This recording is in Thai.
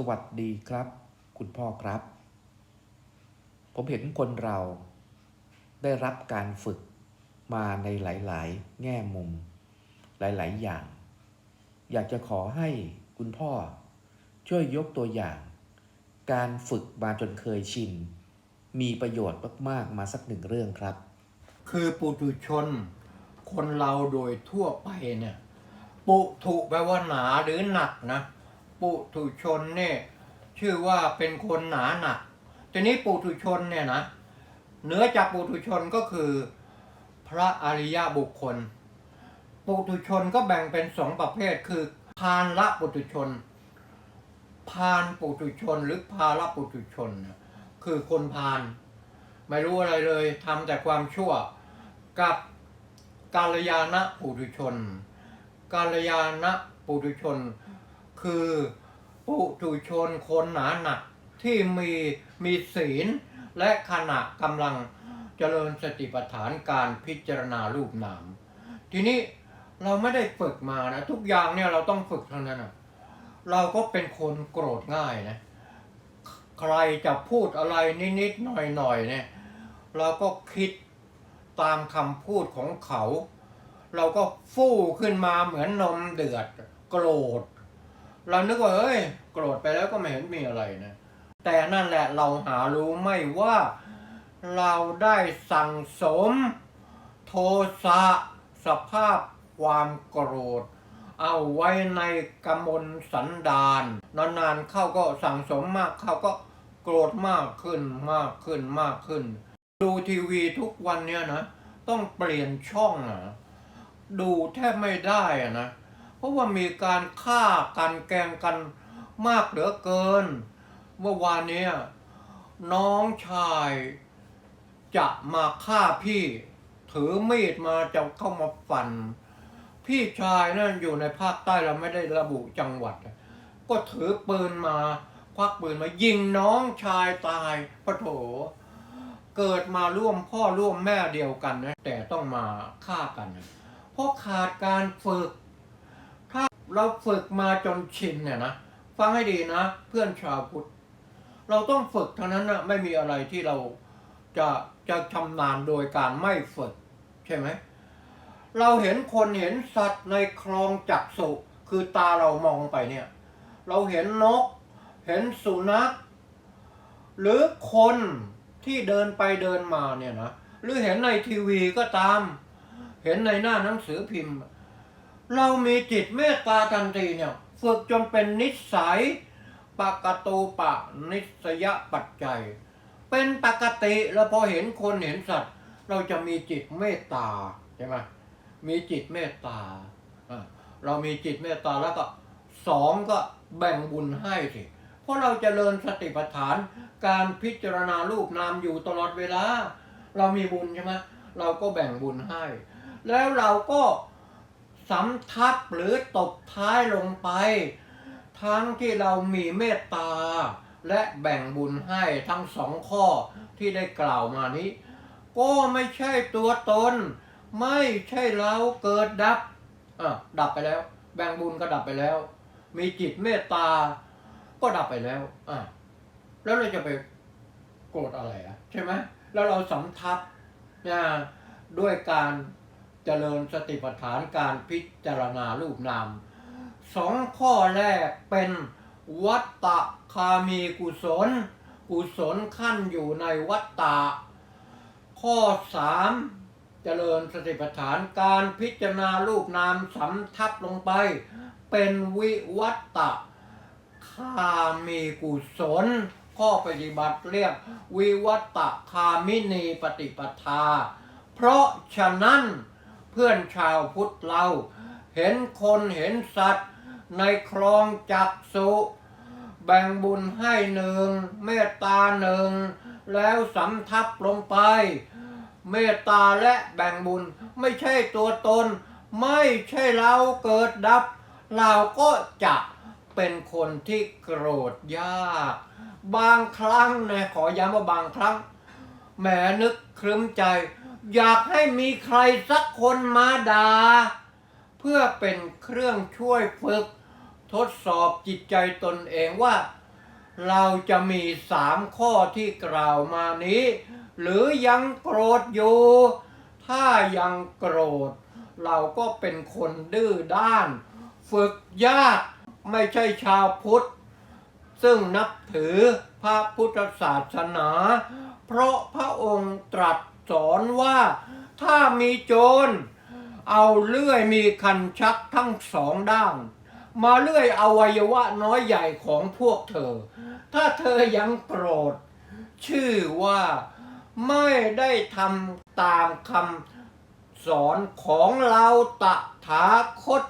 สวัสดีครับ คุณพ่อครับ ผมเห็นคนเราได้รับการฝึกมาในหลาย ๆ แง่มุม หลาย ๆ อย่าง อยากจะขอให้คุณพ่อ ช่วยยกตัวอย่าง การฝึกมาจนเคยชิน มีประโยชน์มาก ๆ มาสักหนึ่งเรื่องครับ คือปุถุชน คนเราโดยทั่วไปเนี่ย ปุถุแปลว่าหนาหรือหนักนะ ปุถุชนเนี่ยชื่อว่าเป็นคนหนาหนักทีนี้ปุถุชนเนี่ยนะเหนือจากปุถุชนก็คือพระอริยบุคคล ปุถุชนก็แบ่งเป็นสองประเภทคือพานละปุถุชน พานปุถุชนหรือพาละปุถุชน คือคนพาน ไม่รู้อะไรเลยทำแต่ความชั่วกับกาลยานะปุถุชน กาลยานะปุถุชน คือปุถุชนคนหนาหนักที่มีมีศีล และขณะกำลังเจริญสติปัฏฐานการพิจารณารูปนาม ทีนี้เราไม่ได้ฝึกมานะ ทุกอย่างเนี่ยเราต้องฝึกทั้งนั้นนะเราก็เป็นคนโกรธง่ายนะ ใครจะพูดอะไรนิดๆหน่อยๆเนี่ย เราก็คิดตามคำพูดของเขา เราก็ฟู่ขึ้นมาเหมือนนมเดือด โกรธ เรานึกว่าเอ้ย โกรธไปแล้วก็ไม่เห็นมีอะไรนะ แต่นั่นแหละเราหารู้ไม่ว่า เราได้สั่งสม โทสะสภาพความโกรธ เอาไว้ในกมลสันดานนานๆเข้าก็สั่งสมมากเข้าก็โกรธมากขึ้นมากขึ้นมากขึ้น ดูทีวีทุกวันเนี่ยนะ ต้องเปลี่ยนช่องนะดูแทบไม่ได้อะนะ เพราะว่ามีการฆ่ากันแกล้งกันมากเหลือเกิน เมื่อวานเนี้ยน้องชายจะมาฆ่าพี่ ถือมีดมาจะเข้ามาฟัน พี่ชายนั่นอยู่ในภาคใต้เราไม่ได้ระบุจังหวัด ก็ถือปืนมาควักปืนมายิงน้องชายตายพระโถเกิดมาร่วมพ่อร่วมแม่เดียวกันนะแต่ต้องมาฆ่ากัน เพราะขาดการฝึก เราฝึกมาจนชินเนี่ยนะฟังให้ดีนะ เพื่อนชาวพุทธเราต้องฝึกเท่านั้นนะไม่มีอะไรที่เราจะจะชำนาญโดยการไม่ฝึก ใช่ไหมเราเห็นคนเห็นสัตว์ในคลองจักสุคือตาเรามองไปเนี่ย เราเห็นนก เห็นสุนัขหรือคนที่เดินไปเดินมาเนี่ยนะหรือเห็นในทีวีก็ตาม เห็นในหน้าหนังสือพิมพ์ เรามีจิตเมตตาทันทีเนี่ยฝึกจนเป็นนิสัยปกตูปะนิสยปัจจัย เป็นปกติแล้วพอเห็นคนเห็นสัตว์ เราจะมีจิตเมตตาใช่ไหมมีจิตเมตตาอะเรามีจิตเมตตาแล้วก็สองก็แบ่งบุญให้สิเพราะเราจเจริญสติปัฏฐานการพิจารณารูปนามอยู่ตลอดเวลา เรามีบุญใช่ไหมเราก็แบ่งบุญให้ แล้วเราก็ สำทับหรือตบท้ายลงไป ทั้งที่เรามีเมตตา และแบ่งบุญให้ทั้งสองข้อที่ได้กล่าวมานี้ ก็ไม่ใช่ตัวตน ไม่ใช่เราเกิดดับอะดับไปแล้ว แบ่งบุญก็ดับไปแล้ว มีจิตเมตตา ก็ดับไปแล้วอะแล้วเราจะไปโกรธอะไรอะใช่ไหมแล้วเราสำทับนะด้วยการ เจริญสติปัฏฐานการพิจารณารูปนามสองข้อแรกเป็นวัตตะคามีกุศล กุศลขั้นอยู่ในวัตตะ ข้อสามเจริญสติปัฏฐานการพิจารณารูปนามสำทับลงไป เป็นวิวัตตะคามีกุศล ข้อปฏิบัติเรียกวิวัตตะคามินีปฏิปทา เพราะฉะนั้น พื่อนชาวพุทธเรา เห็นคนเห็นสัตว์ ในคลองจักสุแบ่งบุญให้หนึ่งเมตตาหนึ่งแล้วสำทับลงไป เมตตาและแบ่งบุญไม่ใช่ตัวตน ไม่ใช่เราเกิดดับ เราก็จะเป็นคนที่โกรธยาก บางครั้งนะขอย้ำว่าบางครั้งแหมนึกครึ้มใจ อยากให้มีใครสักคนมาดา่าเพื่อเป็นเครื่องช่วยฝึก ทดสอบจิตใจตนเองว่า เราจะมีสามข้อที่กล่าวมานี้ หรือยังโกรธอยู่ ถ้ายังโกรธ เราก็เป็นคนดื้อด้าน ฝึกยากไม่ใช่ชาวพุทธ ซึ่งนับถือพระพุทธศาสนา เพราะพระองค์ตรัส สอนว่า ถ้ามีโจร เอาเลื่อยมีคันชักทั้งสองด้านมาเลื่อยอวัยวะน้อยใหญ่ของพวกเธอ ถ้าเธอยังโกรธ ชื่อว่าไม่ได้ทำตามคำสอนของเราตถาคต